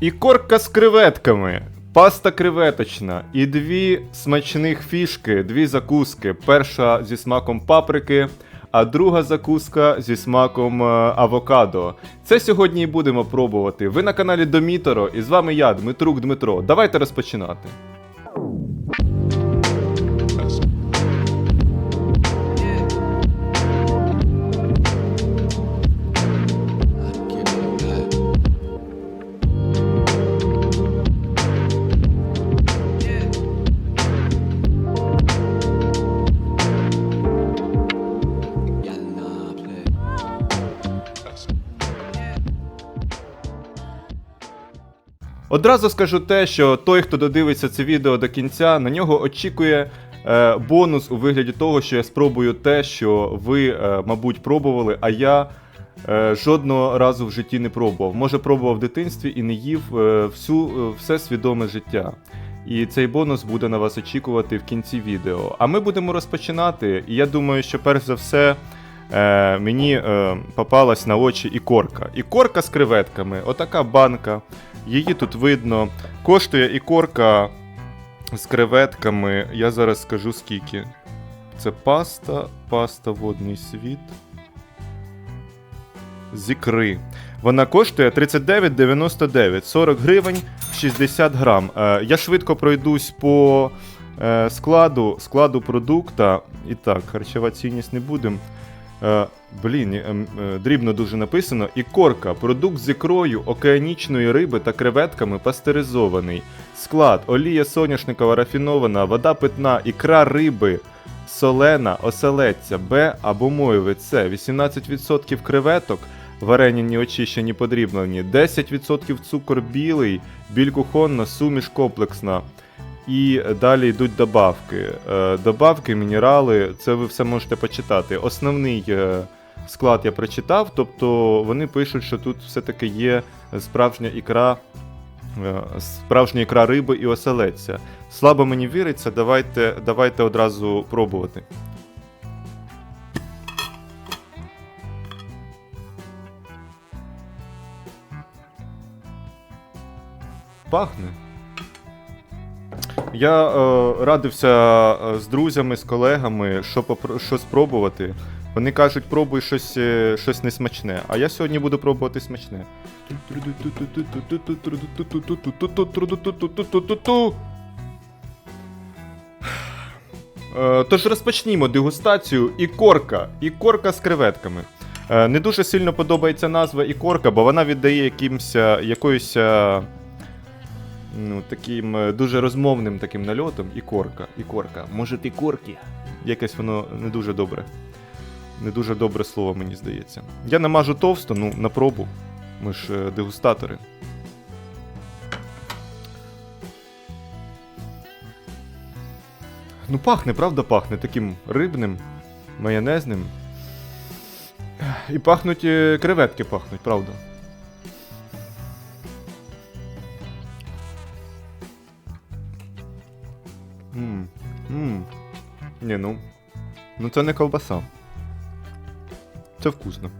І корка з креветками. Паста креветочна і дві смачних фішки, дві закуски. Перша зі смаком паприки, а друга закуска зі смаком е, авокадо. Це сьогодні і будемо пробувати. Ви на каналі Доміторо, і з вами я, Дмитрук Дмитро. Давайте розпочинати. Одразу скажу те, що той, хто додивиться це відео до кінця, на нього очікує е, бонус у вигляді того, що я спробую те, що ви, е, мабуть, пробували, а я е, жодного разу в житті не пробував. Може, пробував в дитинстві і не їв всю, все свідоме життя. І цей бонус буде на вас очікувати в кінці відео. А ми будемо розпочинати. І я думаю, що перш за все е, мені е, попалась на очі ікорка. Ікорка з креветками. Отака банка. Її тут видно. Коштує ікорка з креветками. Я зараз скажу скільки. Це паста, паста водний світ. З ікри. Вона коштує 39,99, 40 гривень 60 грам. Е, я швидко пройдусь по е, складу, складу продукта. І так, харчова цінність не будемо. Е, блін, е, е, дрібно дуже написано. Ікорка. Продукт з ікрою, океанічної риби та креветками пастеризований. Склад: олія соняшникова рафінована, вода питна, ікра риби, солена, оселедця, Б або мойви С, 18% креветок, варені очищені, подрібнені, 10% цукор білий, біль кухонна, суміш комплексна. І далі йдуть добавки. Е, Добавки, мінерали, це ви все можете почитати. Основний е, склад я прочитав, тобто вони пишуть, що тут все-таки є справжня ікра, е, справжня ікра риби і оселедця. Слабо мені віриться, давайте, давайте одразу пробувати. Пахне. Я е, радився е, з друзями, з колегами, що, попро- що спробувати. Вони кажуть, пробуй щось, е, щось несмачне. А я сьогодні буду пробувати смачне. Е, Тож розпочнімо дегустацію ікорка. Ікорка з креветками. Не дуже сильно подобається назва ікорка, бо вона віддає якимсь, якоюсь ну, таким е, дуже розмовним таким нальотом. Ікорка. Ікорка. Може, ти корки? Якесь воно не дуже добре. Не дуже добре слово, мені здається. Я намажу товсто, ну, на пробу. Ми ж е, дегустатори. Ну, пахне, правда, пахне таким рибним, майонезним. І пахнуть е, креветки пахнуть, правда. Ні, ну. Ну це не ковбаса. Це вкусно.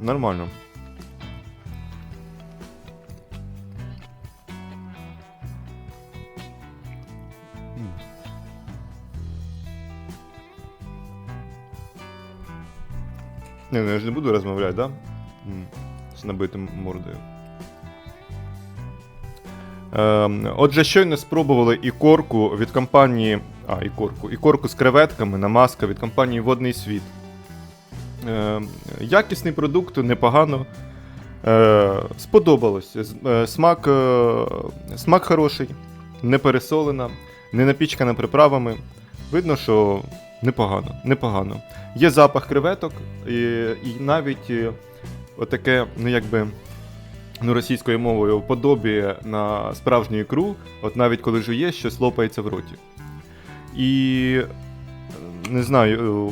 Нормально. Не, ну я ж не буду розмовляти, да? З набитим мордою. Ем, отже, щойно спробували ікорку від компанії. А, ікорку. Ікорку з креветками, намазка від компанії Водний світ. Ем, якісний продукт, непогано. Е, сподобалось. Е, Смак, е, смак хороший, не пересолена, не напічкана приправами. Видно, що непогано. непогано. Є запах креветок, і, і навіть е, отаке, ну якби. Ну, російською мовою подобіє на справжню ікру, от навіть коли жує, щось лопається в роті. І е, не знаю,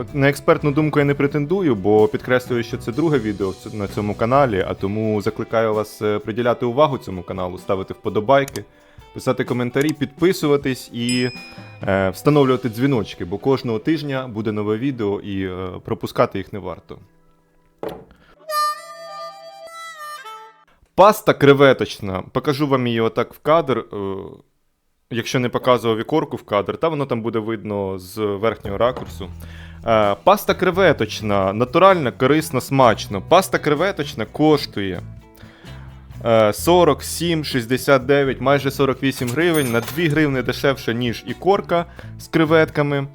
е, на експертну думку я не претендую, бо підкреслюю, що це друге відео на цьому каналі, а тому закликаю вас приділяти увагу цьому каналу, ставити вподобайки, писати коментарі, підписуватись і е, встановлювати дзвіночки, бо кожного тижня буде нове відео і е, пропускати їх не варто. Паста креветочна. Покажу вам її отак в кадр. е, Якщо не показував ікорку в кадр, та воно там буде видно з верхнього ракурсу. Е, Паста креветочна, натуральна, корисно, смачно. Паста креветочна коштує е, 47,69, майже 48 гривень, на 2 гривни дешевше, ніж ікорка з креветками.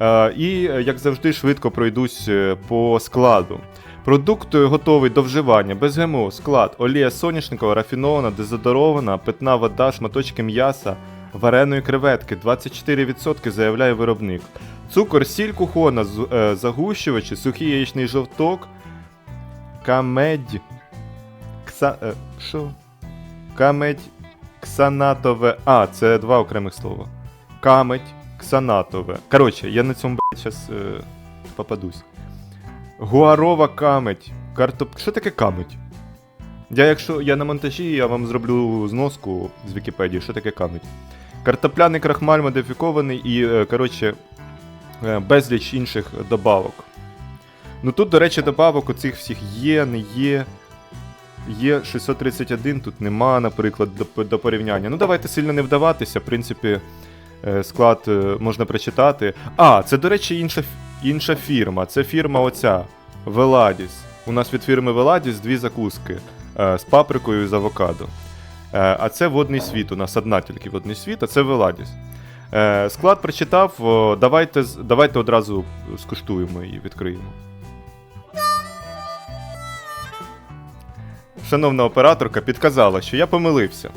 Е, І, е, як завжди, швидко пройдусь по складу. Продукт готовий до вживання, без ГМО, склад, олія соняшникова, рафінована, дезодорована, питна вода, шматочки м'яса, вареної креветки, 24% заявляє виробник. Цукор, сіль кухона, загущувачі, сухий яєчний жовток, камедь. Кса... е, Що? Камедь ксанатове. А, це два окремих слова. Камедь ксанатове. Коротше, я на цьому зараз е, попадусь. Гуарова камедь. Картоп... Що таке камедь? Я якщо я на монтажі, я вам зроблю зноску з Вікіпедії, що таке камедь. Картопляний крахмаль модифікований і, е, коротше, е, безліч інших добавок. Ну тут, до речі, добавок оцих всіх є, не є. Є 631, тут нема, наприклад, до, до порівняння. Ну, давайте сильно не вдаватися, в принципі, е, склад е, можна прочитати. А, це, до речі, інша, інша фірма. Це фірма оця Veladis. У нас від фірми Veladis дві закуски е, з паприкою і з авокадо. А це водний світ. У нас одна тільки водний світ, а це. Е, склад прочитав. давайте, давайте одразу скуштуємо і відкриємо. Шановна операторка підказала, що я помилився.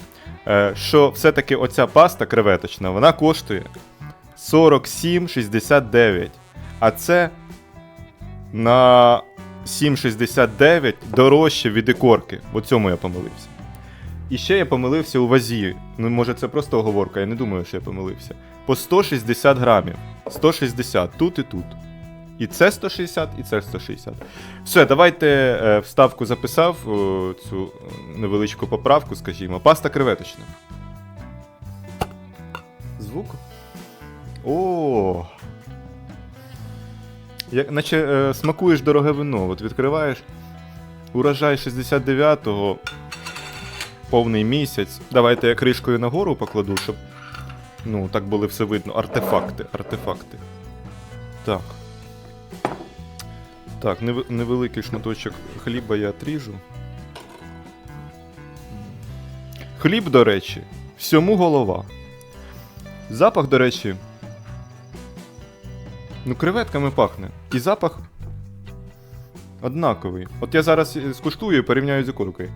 Е, що все-таки оця паста креветочна, вона коштує 47,69. А це на 7,69 дорожче від ікорки. В цьому я помилився. І ще я помилився у вазі. Ну, може, це просто оговорка, я не думаю, що я помилився. По 160 грамів. 160 тут і тут. І це 160, і це 160. Все, давайте е, вставку записав о, цю е, невеличку поправку, скажімо. Паста креветочна. Звук. О. Як, наче е, смакуєш дороге вино. От відкриваєш. Урожай 69-го. Повний місяць. Давайте я кришкою нагору покладу, щоб. Ну, так було все видно. Артефакти, артефакти. Так. Так, нев- невеликий шматочок хліба я тріжу. Хліб, до речі, всьому голова. Запах, до речі. Ну, креветками пахне. І запах однаковий. От я зараз скуштую і порівняю з ікоркою.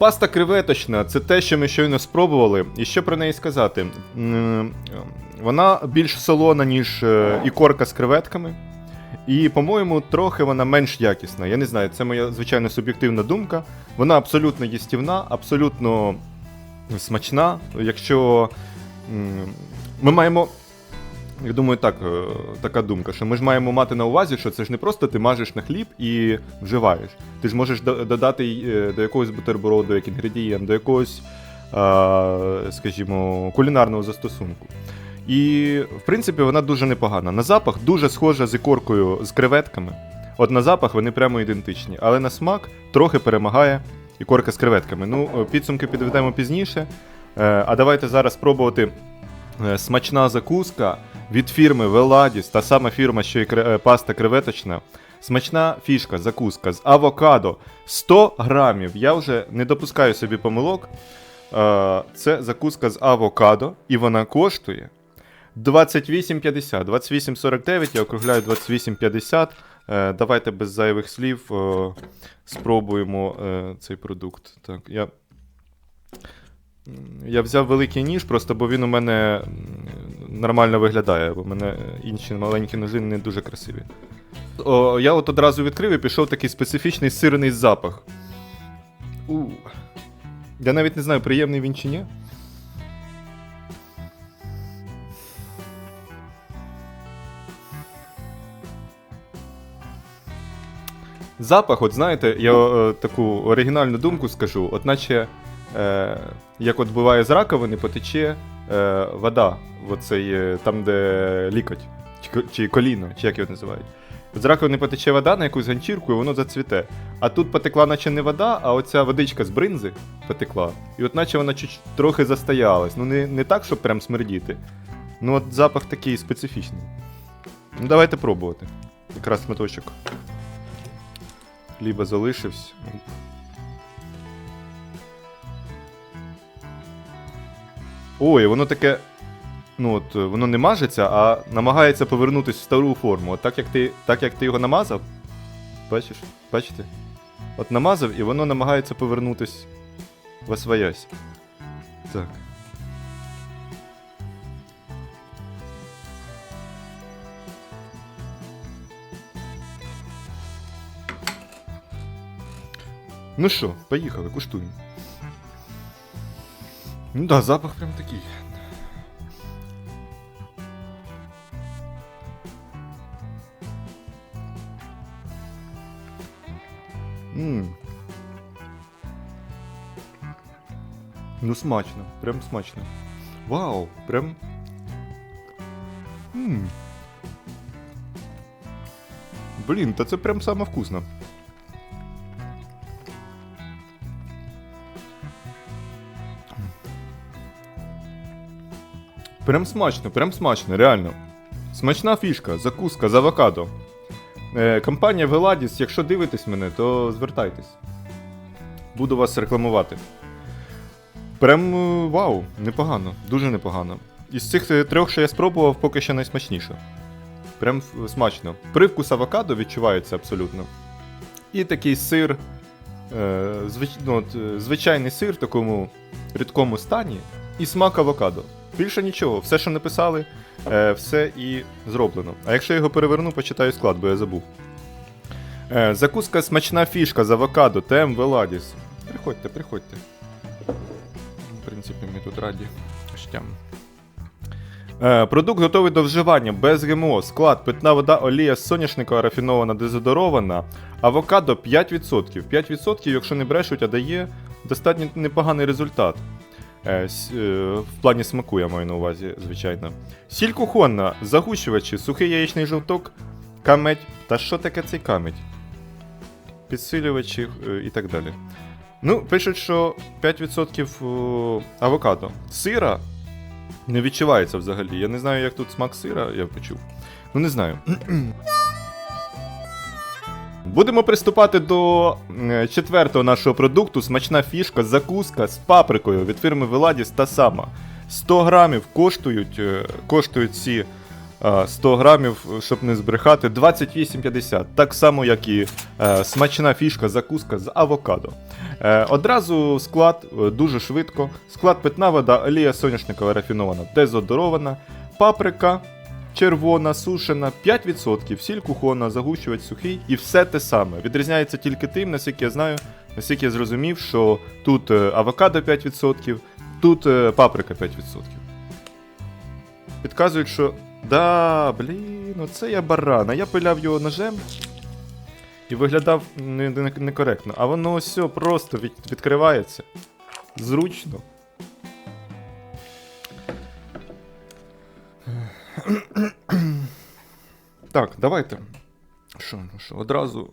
Паста креветочна це те, що ми щойно спробували. І що про неї сказати? Вона більш солона, ніж е, ікорка з креветками. І, по-моєму, трохи вона менш якісна. Я не знаю, це моя звичайно суб'єктивна думка. Вона абсолютно їстівна, абсолютно смачна. Якщо ми маємо. Я думаю, так, е, така думка, що ми ж маємо мати на увазі, що це ж не просто ти мажеш на хліб і вживаєш. Ти ж можеш додати е, до якогось бутерброду, як інгредієнт, до якогось, е, скажімо, кулінарного застосунку. І, в принципі, вона дуже непогана. На запах дуже схожа з ікоркою з креветками. От на запах вони прямо ідентичні, але на смак трохи перемагає ікорка з креветками. Ну, підсумки підведемо пізніше. А давайте зараз спробувати смачна закуска від фірми Veladis, та сама фірма, що і е, паста креветочна. Смачна фішка, закуска з авокадо 100 грамів. Я вже не допускаю собі помилок. Е, Це закуска з авокадо, і вона коштує 28,50. 28,49, я округляю 28,50. Е, Давайте без зайвих слів спробуємо цей продукт. Так, я я взяв великий ніж, просто бо він у мене нормально виглядає, бо в мене інші маленькі ножи не дуже красиві. О, я от одразу відкрив і пішов такий специфічний сирний запах. У. Я навіть не знаю, приємний він чи ні. Запах, от знаєте, я е, таку оригінальну думку скажу, от наче е, як от буває з раковини, потече е, вода, оцей, е, там, де лікоть, чи, чи коліно, чи як його називають. З раковини потече вода на якусь ганчірку, і воно зацвіте. А тут потекла, наче не вода, а оця водичка з бринзи потекла. І от наче вона чуть трохи застоялась. Ну не, не так, щоб прям смердіти. Ну от запах такий специфічний. Ну давайте пробувати. Якраз шматочок. Хліба залишився. Ой, воно таке. Ну от, воно не мажеться, а намагається повернутися в стару форму. От так як ти, так як ти його намазав. Бачиш? Бачите? От намазав, і воно намагається повернутись в освоясь. Так. Ну що, поїхали, куштуємо. Ну да, запах прям такий. Ммм. Ну смачно, прям смачно. Вау, прям. Ммм. Блін, та це прям саме вкусно. Прям смачно, прям смачно, реально. Смачна фішка, закуска з авокадо. Е, компанія Veladis, якщо дивитесь мене, то звертайтесь. Буду вас рекламувати. Прям е, вау, непогано, дуже непогано. Із цих е, трьох, що я спробував, поки що найсмачніше. Прям е, смачно. Привкус авокадо відчувається абсолютно. І такий сир. Звич... ну, от, звичайний сир в такому рідкому стані. І смак авокадо. Більше нічого, все, що написали, е, все і зроблено. А якщо я його переверну, почитаю склад, бо я забув. Е, закуска смачна фішка з авокадо, ТМ Веладіс. Приходьте, приходьте. В принципі, ми тут раді. Штям. Е, продукт готовий до вживання без ГМО. Склад, питна вода, олія соняшникова рафінована, дезодорована. Авокадо 5%. 5%, якщо не брешуть, а дає достатньо непоганий результат. Е, е, в плані смаку я маю на увазі, звичайно. Сіль кухонна, загущувачі, сухий яєчний жовток, камедь. Та що таке цей камедь? Підсилювачі е, і так далі. Ну, пишуть, що 5% авокадо. Сира не відчувається взагалі. Я не знаю, як тут смак сира, я почув. Ну, не знаю. Будемо приступати до е, четвертого нашого продукту. Смачна фішка, закуска з паприкою від фірми Veladis та сама. 100 грамів коштують, е, коштують ці е, 100 грамів, щоб не збрехати, 28,50. Так само, як і е, смачна фішка, закуска з авокадо. Е, Одразу склад е, дуже швидко. Склад питна вода, олія соняшникова рафінована, дезодорована, паприка, червона, сушена, 5%, сіль кухонна, загущувач сухий і все те саме. Відрізняється тільки тим, наскільки я знаю, наскільки я зрозумів, що тут е, авокадо 5%, тут е, паприка 5%. Підказують, що да, блін, оце я баран, а я пиляв його ножем. І виглядав не- не- некоректно. А воно все просто від, відкривається. Зручно. Так, давайте. Що, ну що, одразу.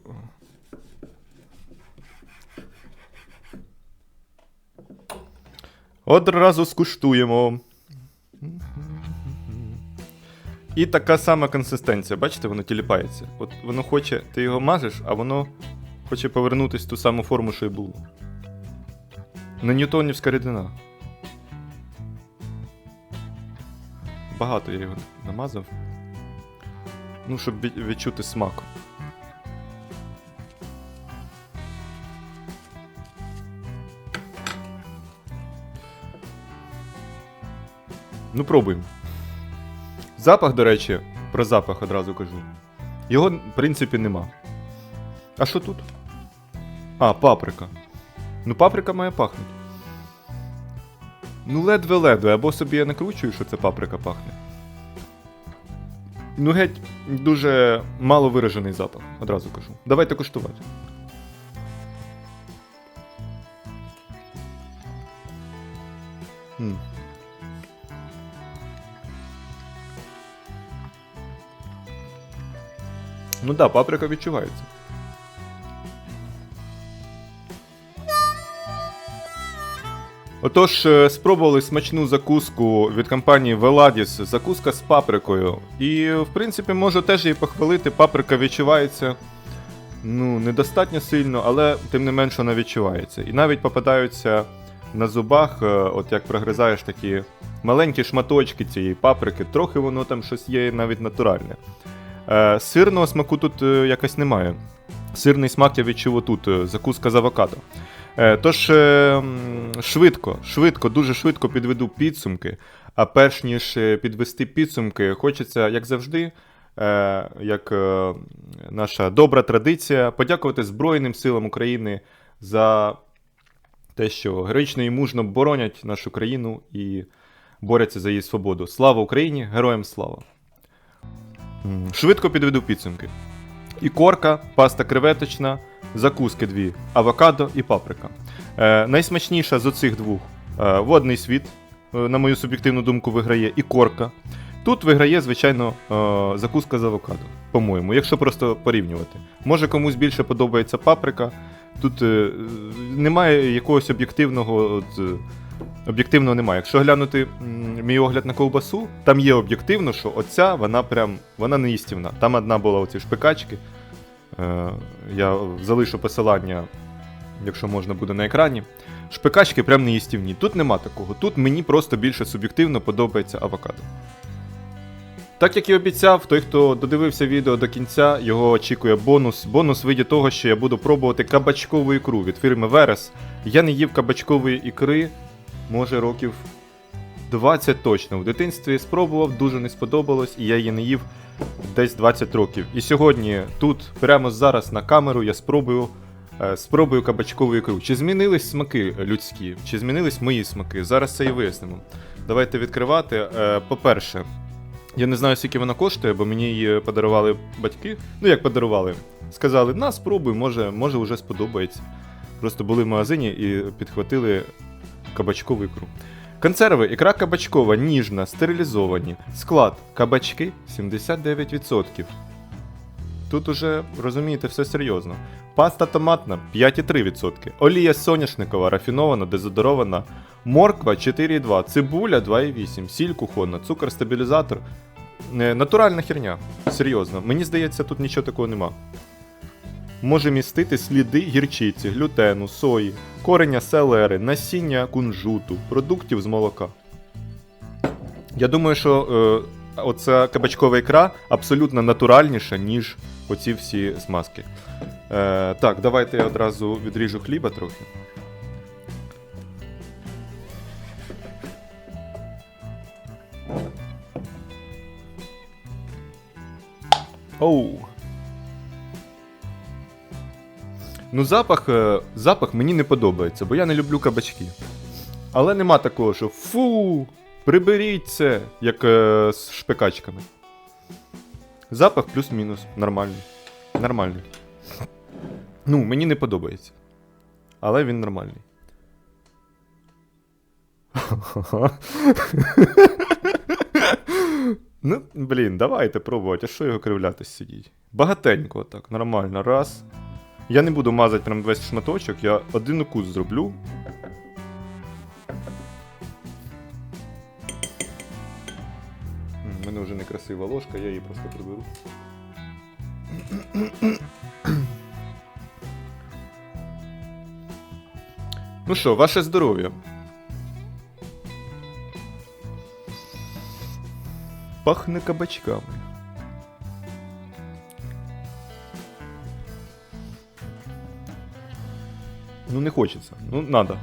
Одразу скуштуємо. І така сама консистенція, бачите, воно тіліпається. От воно хоче, ти його мажеш, а воно хоче повернутися в ту саму форму, що й було. Не ньютонівська рідина. Багато я його намазав. Ну, щоб відчути смак. Ну, пробуємо. Запах, до речі, про запах одразу кажу. Його, в принципі, нема. А що тут? А, паприка. Ну, паприка має пахнути. Ну, ледве-ледве, або собі я накручую, що це паприка пахне. Ну, геть дуже мало виражений запах, одразу кажу. Давайте куштувати. М. Ну да, паприка відчувається. Отож, е, спробували смачну закуску від компанії Veladis, закуска з паприкою. І, в принципі, можу теж її похвалити. Паприка відчувається ну, недостатньо сильно, але тим не менше вона відчувається. І навіть попадаються на зубах, е, от як прогризаєш такі маленькі шматочки цієї паприки, трохи воно там щось є навіть натуральне. Е, Сирного смаку тут якось немає. Сирний смак я відчув отут, е, закуска з авокадо. Е, Тож е, швидко, швидко, дуже швидко підведу підсумки. А перш ніж е, підвести підсумки, хочеться, як завжди, як наша добра традиція, подякувати Збройним силам України за те, що героїчно і мужно боронять нашу країну і борються за її свободу. Слава Україні! Героям слава! Швидко підведу підсумки. Ікорка, паста креветочна, закуски дві, авокадо і паприка. Е, найсмачніша з оцих двох е, водний світ, е, на мою суб'єктивну думку, виграє ікорка. Тут виграє, звичайно, е, закуска з авокадо, по-моєму, якщо просто порівнювати. Може комусь більше подобається паприка. Тут е, немає якогось об'єктивного. Об'єктивного немає. Якщо глянути мій огляд на ковбасу, там є об'єктивно, що оця вона прям вона неїстівна. Там одна була оці шпикачки. Е, я залишу посилання, якщо можна буде на екрані. Шпикачки прям неїстівні. Тут нема такого. Тут мені просто більше суб'єктивно подобається авокадо. Так як і обіцяв, той, хто додивився відео до кінця, його очікує бонус. Бонус виді того, що я буду пробувати кабачкову ікру від фірми Верес. Я не їв кабачкової ікри, може років 20 точно. В дитинстві спробував, дуже не сподобалось, і я її не їв десь 20 років. І сьогодні, тут, прямо зараз на камеру, я спробую. е, Спробую кабачкову ікру. Чи змінились смаки людські, чи змінились мої смаки? Зараз це і вияснимо. Давайте відкривати. Е, По-перше, я не знаю, скільки вона коштує, бо мені її подарували батьки. Ну, як подарували. Сказали, на, спробуй, може, може вже сподобається. Просто були в магазині і підхватили кабачкову ікру. Консерви, ікра кабачкова, ніжна, стерилізовані. Склад кабачки 79%. Тут уже, розумієте, все серйозно. Паста томатна 5,3%. Олія соняшникова, рафінована, дезодорована. Морква 4,2, цибуля 2,8, сіль кухонна, цукор стабілізатор. Е, Натуральна херня. Серйозно. Мені здається, тут нічого такого нема. Може містити сліди гірчиці, глютену, сої, кореня селери, насіння кунжуту, продуктів з молока. Я думаю, що е, оця кабачкова ікра абсолютно натуральніша, ніж оці всі смазки. Е, так, давайте я одразу відріжу хліба трохи. Оу. Ну, запах, е, запах мені не подобається, бо я не люблю кабачки. Але нема такого, що фу, приберіть це, як е, з шпикачками. Запах плюс-мінус. Нормальний. Нормальний. Ну, мені не подобається. Але він нормальний. ну, блін, давайте пробувати, а що його кривлятись сидіть? Багатенько так, нормально. Раз. Я не буду мазати прям весь шматочок, я один укус зроблю. У мене вже некрасива ложка, я її просто приберу. Ну що, ваше здоров'я. Пахне кабачками. ну не хочется. Ну, надо.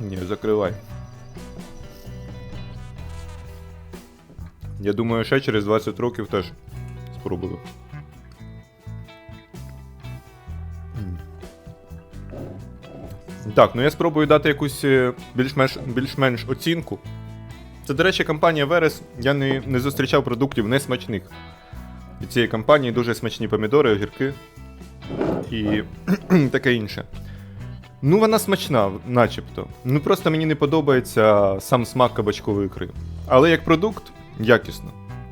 Не, закрывай. Я думаю, ще через 20 років теж спробую. Так, ну я спробую дати якусь е, більш-менш, більш-менш оцінку. Це, до речі, компанія Верес. Я не, не зустрічав продуктів несмачних. Від цієї компанії дуже смачні помідори, огірки і таке інше. Ну, вона смачна, начебто. Ну просто мені не подобається сам смак кабачкової ікри. Але як продукт якісно.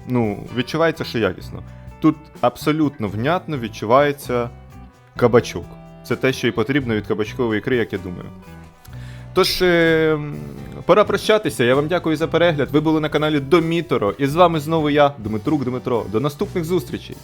Ну, відчувається, що якісно. Тут абсолютно внятно відчувається кабачок. Це те, що і потрібно від кабачкової ікри, як я думаю. Тож, е, пора прощатися. Я вам дякую за перегляд. Ви були на каналі Доміторо. І з вами знову я, Дмитрук Дмитро. До наступних зустрічей!